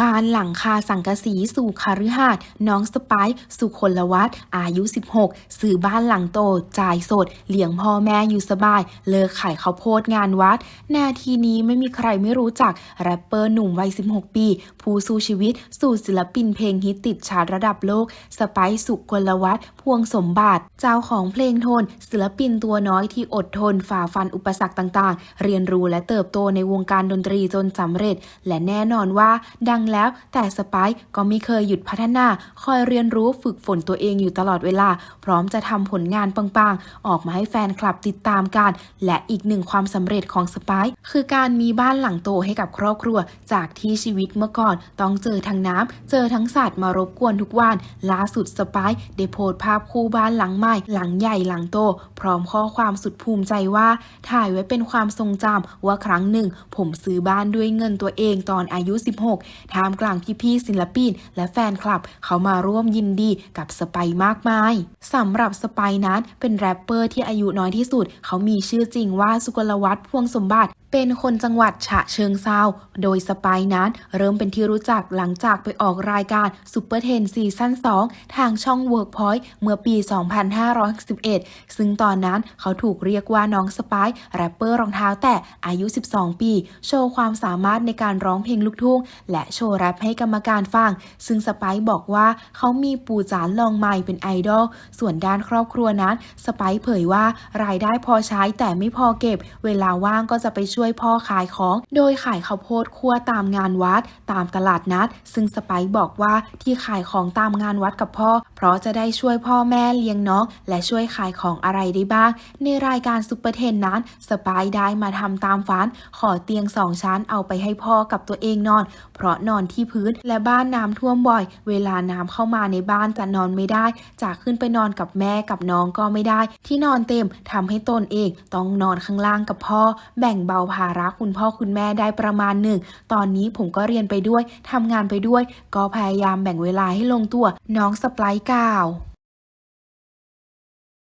บ้านหลังคาสังกะสีสู่คาฤหาสน์น้องสไปซ์สุคนละวัฒอายุ 16ซื้อบ้านหลังโต จ่ายสด เลี้ยงพ่อแม่อยู่สบาย เลิกขายข้าวโพดงานวัด นาทีนี้ไม่มีใครไม่รู้จัก แรปเปอร์หนุ่มวัย 16 ปี ผู้สู้ชีวิต สู่ศิลปินเพลงฮิตติดชาร์ตระดับโลก สไปซ์สุคนละวัฒพวงสมบัติ เจ้าของเพลงโทน ศิลปินตัวน้อยที่อดทนฝ่าฟันอุปสรรคต่างๆ เรียนรู้และเติบโตในวงการดนตรีจนสำเร็จ และแน่นอนว่าดังแล้ว แต่สปซ์ก็ไม่เคยหยุดพัฒนา คอยเรียนรู้ฝึกฝนตัวเองอยู่ตลอดเวลา พร้อมจะทำผลงานปังๆ ออกมาให้แฟนคลับติดตามกัน และอีกหนึ่งความสำเร็จของสปซ์คือการมีบ้านหลังโตให้กับครอบครัว จากที่ชีวิตเมื่อก่อน ต้องเจอทั้งน้ำเจอทั้งสัตว์มารบกวนทุกวันล่าสุดสปซ์ได้โพสต์ภาพคู่บ้านหลังใหม่หลังใหญ่หลังโต พร้อมข้อความสุดภูมิใจว่า ถ่ายไว้เป็นความทรงจำว่าครั้งหนึ่ง ผมซื้อบ้านด้วยเงินตัวเองตอนอายุ 16ท่ามกลางพี่ๆศิลปิน และแฟนคลับเขามาร่วมยินดีกับสไปมากมายสำหรับสไปซ์นั้นเป็นแรปเปอร์ที่อายุน้อยที่สุด เขามีชื่อจริงว่าสุกลวัฒน์พวงสมบัติเป็นคนจังหวัดฉะเชิงเซา โดยสไปซ์นั้นเริ่มเป็นที่รู้จักหลังจากไปออกรายการซูเปอร์เทนซีซั่น2 ทางช่อง Workpoint เมื่อปี 2511 ซึ่งตอนนั้นเขาถูกเรียกว่าน้องสไปซ์แรปเปอร์รองเท้าแตะอายุ 12 ปี โชว์ความสามารถในการร้องเพลงลูกทุ่งและโชว์แรปให้กรรมการฟัง ซึ่งสไปซ์บอกว่าเขามีปู่จานลองไมค์เป็นไอดอล ส่วนด้านครอบครัวนั้น สไปซ์เผยว่ารายได้พอใช้แต่ไม่พอเก็บ เวลาว่างก็จะไปช่วยพ่อขายของ โดยขายข้าวโพดคั่วตามงานวัด ตามตลาดนัด ซึ่งสไปซ์บอกว่าที่ขายของตามงานวัดกับพ่อ เพราะจะได้ช่วยพ่อแม่เลี้ยงน้องและช่วยขายของอะไรได้บ้าง ในรายการซุปเปอร์เทนนั้นสไปซ์ได้มาทำตามฝัน ขอเตียงสองชั้นเอาไปให้พ่อกับตัวเองนอน เพราะนอนที่พื้น และบ้านน้ำท่วมบ่อย เวลาน้ำเข้ามาในบ้านจะนอนไม่ได้จากขึ้นไปนอนกับแม่กับน้องก็ไม่ได้ ที่นอนเต็มทำให้ตนเองต้องนอนข้างล่างกับพ่อ แบ่งเบาภาระคุณพ่อคุณแม่ได้ประมาณหนึ่ง ตอนนี้ผมก็เรียนไปด้วยทำงานไปด้วย ก็พยายามแบ่งเวลาให้ลงตัว น้องสไปร์กล่าว